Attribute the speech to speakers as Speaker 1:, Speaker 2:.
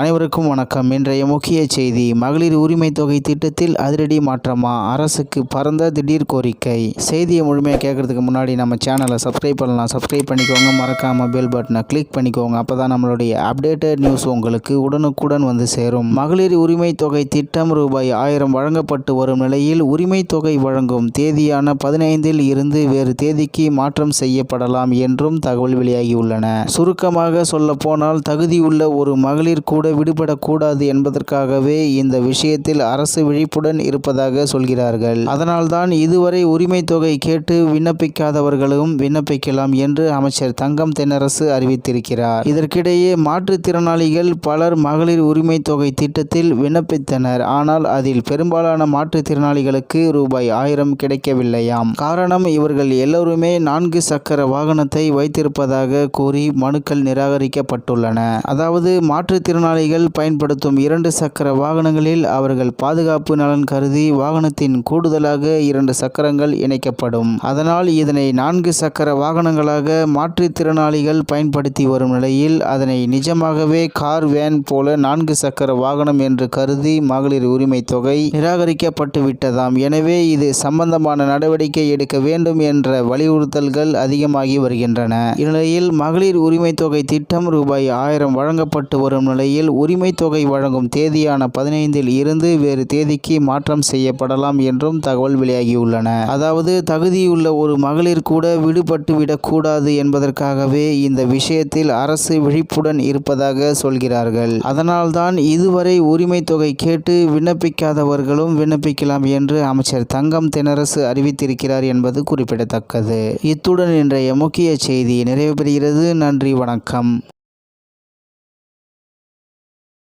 Speaker 1: அனைவருக்கும் வணக்கம். இன்றைய முக்கிய செய்தி மகளிர் உரிமை தொகை திட்டத்தில் அதிரடி மாற்றமா? அரசுக்கு பரந்த திடீர் கோரிக்கை. செய்தியை முழுமையாக கேட்கறதுக்கு முன்னாடி நம்ம சேனலை சப்ஸ்கிரைப் பண்ணலாம். சப்ஸ்கிரைப் பண்ணிக்கோங்க. மறக்காம பெல் பட்டனை கிளிக் பண்ணிக்கோங்க. அப்போ தான் நம்மளுடைய அப்டேட்டட் நியூஸ் உங்களுக்கு உடனுக்குடன் வந்து சேரும். மகளிர் உரிமை தொகை திட்டம் ரூபாய் ஆயிரம் வழங்கப்பட்டு வரும் நிலையில் உரிமை தொகை வழங்கும் தேதியான பதினைந்தில் இருந்து வேறு தேதிக்கு மாற்றம் செய்யப்படலாம் என்றும் தகவல் வெளியாகியுள்ளன. சுருக்கமாக சொல்லப்போனால் தகுதியுள்ள ஒரு மகளிர் கூட விடுபடக்கூடாது என்பதற்காகவே இந்த விஷயத்தில் அரசு விழிப்புடன் இருப்பதாக சொல்கிறார்கள். அதனால்தான் இதுவரை உரிமை தொகை கேட்டு விண்ணப்பிக்காதவர்களும் விண்ணப்பிக்கலாம் என்று அமைச்சர் தங்கம் தென்னரசு அறிவித்திருக்கிறார். இதற்கிடையே மாற்றுத்திறனாளிகள் பலர் மகளிர் உரிமை தொகை திட்டத்தில் விண்ணப்பித்தனர். ஆனால் அதில் பெரும்பாலான மாற்றுத்திறனாளிகளுக்கு ரூபாய் ஆயிரம் கிடைக்கவில்லையாம். காரணம் இவர்கள் எல்லோருமே நான்கு சக்கர வாகனத்தை வைத்திருப்பதாக கூறி மனுக்கள் நிராகரிக்கப்பட்டுள்ளன. அதாவது மாற்றுத்திறனாளிகள் பயன்படுத்தும் இரண்டு சக்கர வாகனங்களில் அவர்கள் பாதுகாப்பு நலன் கருதி வாகனத்தின் கூடுதலாக இரண்டு சக்கரங்கள் இணைக்கப்படும். அதனால் இதனை நான்கு சக்கர வாகனங்களாக மாற்றுத்திறனாளிகள் பயன்படுத்தி வரும் நிலையில் அதனை நிஜமாகவே கார் வேன் போல நான்கு சக்கர வாகனம் என்று கருதி மகளிர் உரிமை தொகை நிராகரிக்கப்பட்டு விட்டதாம். எனவே இது சம்பந்தமான நடவடிக்கை எடுக்க வேண்டும் என்ற வலியுறுத்தல்கள் அதிகமாகி வருகின்றன. இந்நிலையில் மகளிர் உரிமை தொகை திட்டம் ரூபாய் ஆயிரம் வழங்கப்பட்டு வரும் நிலையில் உரிமை தொகை வழங்கும் தேதியான பதினைந்தில் இருந்து வேறு தேதிக்கு மாற்றம் செய்யப்படலாம் என்றும் தகவல் வெளியாகியுள்ளன. அதாவது தகுதியுள்ள ஒரு மகளிர் கூட விடுபட்டு விடக்கூடாது என்பதற்காகவே இந்த விஷயத்தில் அரசு விழிப்புடன் இருப்பதாக சொல்கிறார்கள். அதனால்தான் இதுவரை உரிமை தொகை கேட்டு விண்ணப்பிக்காதவர்களும் விண்ணப்பிக்கலாம் என்று அமைச்சர் தங்கம் தென்னரசு அறிவித்திருக்கிறார் என்பது குறிப்பிடத்தக்கது. இத்துடன் இன்றைய முக்கிய செய்தி நிறைவு பெறுகிறது நன்றி வணக்கம்.